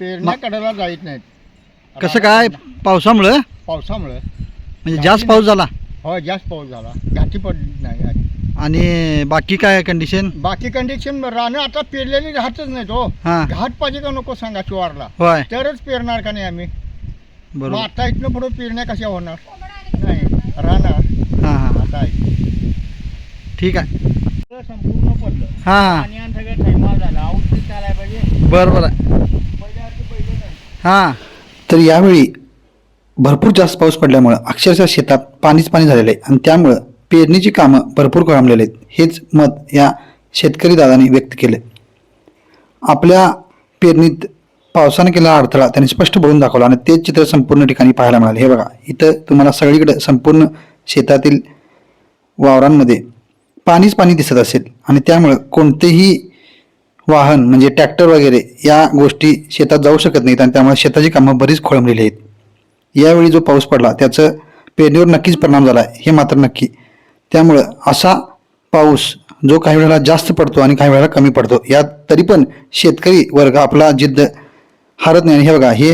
पेरण्याकडेला जायत नाहीत. कसं काय? पावसामुळं? पावसामुळं. म्हणजे जास्त पाऊस झाला? हो जास्त पाऊस झाला. घाटी पडली नाही आणि आणि बाकी काय कंडिशन बाकी कंडिशन रानं आता पेरलेली राहतच नाही तो हां. घाट पाहिजे का नको सांगा चिवारला होय. तरच पेरणार का नाही आम्ही? मग बरोबर आता इथनं पुढे पेरण्या कशा होणार? नाही. राहणार. हां हां. आता आहे. ठीक आहे. संपूर्ण पडलं. हां हां. आणि सगळं थैमान झालं. औषध चालाय पाहिजे. बरं बरं पहिल्यासारखं पहिलं नाही हां. तर यावेळी भरपूर जास्त पाऊस पडल्यामुळं अक्षरशः शेतात पाणीच पाणी झालेलं आहे. आणि त्यामुळं पेरणीची कामं भरपूर खोळंबलेले आहेत. हेच मत या शेतकरी दादांनी व्यक्त केलं आपल्या पेरणीत पावसानं केलेला अडथळा त्यांनी स्पष्ट बोलून दाखवला आणि तेच चित्र संपूर्ण ठिकाणी पाहायला मिळाले. हे बघा इथं तुम्हाला सगळीकडे संपूर्ण शेतातील वावरांमध्ये पाणीच पाणी दिसत असेल आणि त्यामुळं कोणतेही वाहन म्हणजे ट्रॅक्टर वगैरे या गोष्टी शेतात जाऊ शकत नाहीत आणि त्यामुळे शेताची कामं बरीच खोळंबलेली आहेत. यावेळी जो पाऊस पडला त्याचं पेरणीवर नक्कीच परिणाम झाला आहे हे मात्र नक्की. त्यामुळं असा पाऊस जो काही वेळेला जास्त पडतो आणि काही वेळेला कमी पडतो यात तरी पण शेतकरी वर्ग आपला जिद्द हारत नाही. आणि हे बघा हे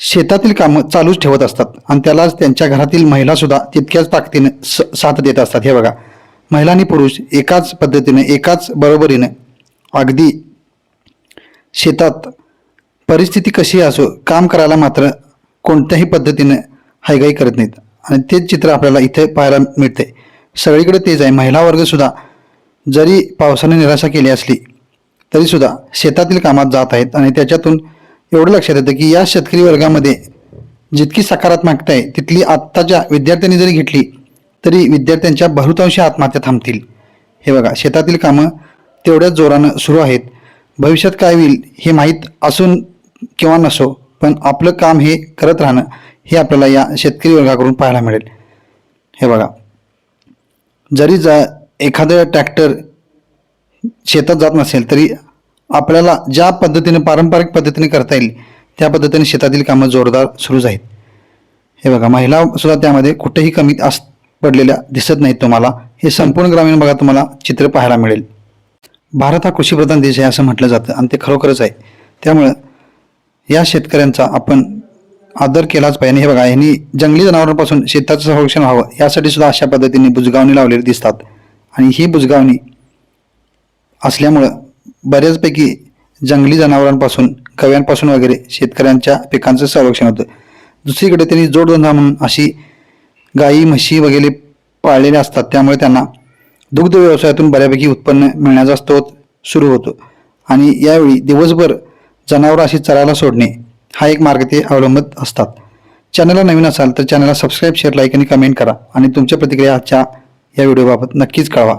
शेतातील कामं चालूच ठेवत असतात आणि त्यालाच त्यांच्या घरातील महिलासुद्धा तितक्याच ताकदीनं स साथ देत असतात. हे बघा महिला आणि पुरुष एकाच पद्धतीनं एकाच बरोबरीनं अगदी शेतात परिस्थिती कशी असो काम करायला मात्र कोणत्याही पद्धतीनं हायगाई करत नाहीत. आणि तेच चित्र आपल्याला इथे पाहायला मिळते. सगळीकडे तेच आहे. महिला वर्गसुद्धा जरी पावसाने निराशा केली असली तरीसुद्धा शेतातील कामात जात आहेत. आणि त्याच्यातून एवढं लक्षात येतं की या शेतकरी वर्गामध्ये जितकी सकारात्मकता आहे तिथली आत्ताच्या विद्यार्थ्यांनी जरी घेतली तरी विद्यार्थ्यांच्या बहुतांशी आत्महत्या थांबतील. हे बघा शेतातील कामं तेवढ्याच जोरानं सुरू आहेत. भविष्यात काय होईल हे माहीत असून किंवा नसो पण आपलं काम हे करत राहणं हे आपल्याला या शेतकरी वर्गाकडून पाहायला मिळेल. हे बघा. जरी जा एखादं ट्रॅक्टर शेतात जात नसेल तरी आपल्याला ज्या पद्धतीने पारंपरिक पद्धतीने करता येईल त्या पद्धतीने शेतातील कामं जोरदार सुरूच आहेत. हे बघा महिला सुद्धा त्यामध्ये कुठेही कमी अस पडलेल्या दिसत नाहीत तुम्हाला. हे संपूर्ण ग्रामीण भागात तुम्हाला चित्र पाहायला मिळेल. भारत हा कृषीप्रधान देश आहे असं म्हटलं जातं आणि ते खरोखरच आहे. त्यामुळं या शेतकऱ्यांचा आपण आदर केलाच पाहिजे. हे बघा यांनी जंगली जनावरांपासून शेताचं संरक्षण व्हावं यासाठी सुद्धा अशा पद्धतीने बुजगावणी लावलेली दिसतात. आणि ही बुजगावणी असल्यामुळं बऱ्याचपैकी जंगली जनावरांपासून गव्यांपासून वगैरे शेतकऱ्यांच्या पिकांचं संरक्षण होतं. दुसरीकडे त्यांनी जोडधंदा म्हणून अशी गाई म्हशी वगैरे पाळलेले असतात. त्यामुळे त्यांना दुग्ध व्यवसायातून बऱ्यापैकी उत्पन्न मिळण्याचा स्रोत सुरू होतो. आणि यावेळी दिवसभर जनावरं अशी चरायला सोडणे हा एक मार्ग ते अवलंबत असतात. चॅनलला नवीन असाल तर चॅनलला सबस्क्राईब शेअर लाईक आणि कमेंट करा. आणि तुमच्या प्रतिक्रिया आजच्या या व्हिडिओबाबत नक्कीच कळवा.